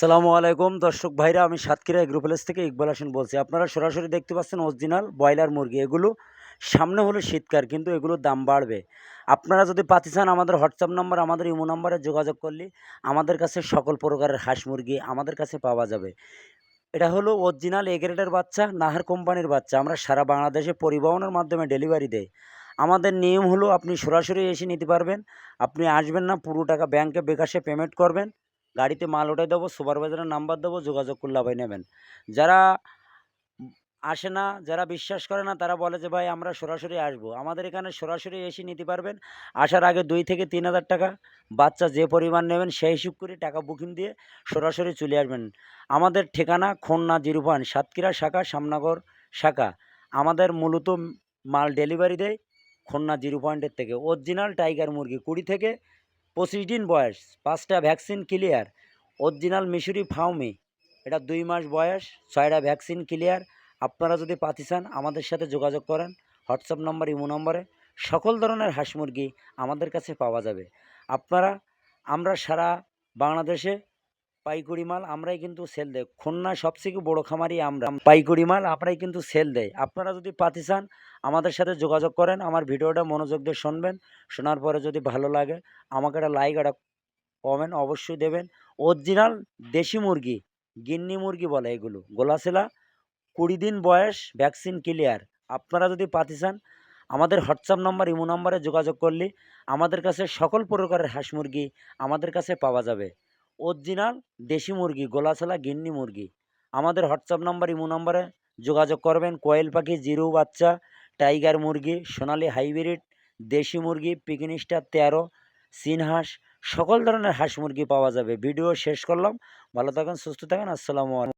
আসসালামু আলাইকুম। দর্শক ভাইরা, আমি সাতক্ষীরা এগ্রোপ্লেস থেকে ইকবাল হাসান বলছি। আপনারা সরাসরি দেখতে পাচ্ছেন অরিজিনাল ব্রয়লার মুরগি। এগুলো সামনে হলো শীতকাল, কিন্তু এগুলোর দাম বাড়বে। আপনারা যদি পাতি চান, আমাদের হোয়াটসঅ্যাপ নাম্বার, আমাদের ইমো নাম্বারে যোগাযোগ করলে আমাদের কাছে সকল প্রকারের হাঁস মুরগি আমাদের কাছে পাওয়া যাবে। এটা হলো অরিজিনাল এগ্রেডের বাচ্চা, নাহার কোম্পানির বাচ্চা। আমরা সারা বাংলাদেশে পরিবহনের মাধ্যমে ডেলিভারি দেই। আমাদের নিয়ম হলো আপনি সরাসরি এসে নিতে পারবেন। আপনি আসবেন না, পুরো টাকা ব্যাংকে বিকাশে পেমেন্ট করবেন। গাড়িতে মাল ওঠাই দেবো, সুপারভাইজারের নাম্বার দেবো, যোগাযোগ করলে ভাই নেবেন। যারা আসে না, যারা বিশ্বাস করে না, তারা বলে যে, ভাই, আমরা সরাসরি আসব। আমাদের এখানে সরাসরি এসে নিতে পারবেন। আসার আগে দুই থেকে তিন হাজার টাকা বাচ্চা যে পরিমাণ নেবেন, সেই হিসেব করে টাকা বুকিং দিয়ে সরাসরি চলে আসবেন। আমাদের ঠিকানা খুলনা জিরো পয়েন্ট সাতক্ষীরা শাখা শ্যামনগর শাখা। আমাদের মূলত মাল ডেলিভারি দেয় খুলনা জিরো পয়েন্টের থেকে। অরিজিনাল টাইগার মুরগি কুড়ি থেকে পঁচিশ দিন বয়স, পাঁচটা ভ্যাকসিন ক্লিয়ার অরিজিনাল মিশরি ফাউমি এটা দুই মাস বয়স, ছয়টা ভ্যাকসিন ক্লিয়ার আপনারা যদি পাতি চান আমাদের সাথে যোগাযোগ করেন, হোয়াটসঅ্যাপ নম্বর, ইমো নম্বরে, সকল ধরনের হাঁস মুরগি আমাদের কাছে পাওয়া যাবে। আপনারা, আমরা সারা বাংলাদেশে পাইকারি মাল আমরাই কিন্তু সেল দেয় খুলনা সবথেকে বড় খামারি আমরা। পাইকারি মাল আমরাই কিন্তু সেল দেয় আপনারা যদি পাতি চান, আমাদের সাথে যোগাযোগ করেন, আমার ভিডিওটা মনোযোগ দিয়ে শুনবেন। শোনার পরে যদি ভালো লাগে, আমাকে একটা লাইক একটা কমেন্ট অবশ্যই দেবেন। অরিজিনাল দেশি মুরগি, গিন্নি মুরগি বলে এগুলো গোলাশিলা কুড়ি দিন বয়স ভ্যাকসিন ক্লিয়ার আপনারা যদি পাতি চান, আমাদের হোয়াটসঅ্যাপ নাম্বার, ইমো নাম্বারে যোগাযোগ করলে আমাদের কাছে সকল প্রকারের হাঁস মুরগি আমাদের কাছে পাওয়া যাবে। অরিজিনাল দেশি মুরগি, গোলাছলা গিন্নি মুরগি। আমাদের হোয়াটসঅ্যাপ নাম্বার, ইমো নাম্বারে যোগাযোগ করবেন। কোয়েল পাখি, জিরো বাচ্চা, টাইগার মুরগি, সোনালি হাইব্রিড, দেশি মুরগি পিকিন স্টার তেরো হাঁস, সকল ধরনের হাঁস মুরগি পাওয়া যাবে। ভিডিও শেষ করলাম। ভালো থাকেন, সুস্থ থাকেন। আসসালামু আলাইকুম।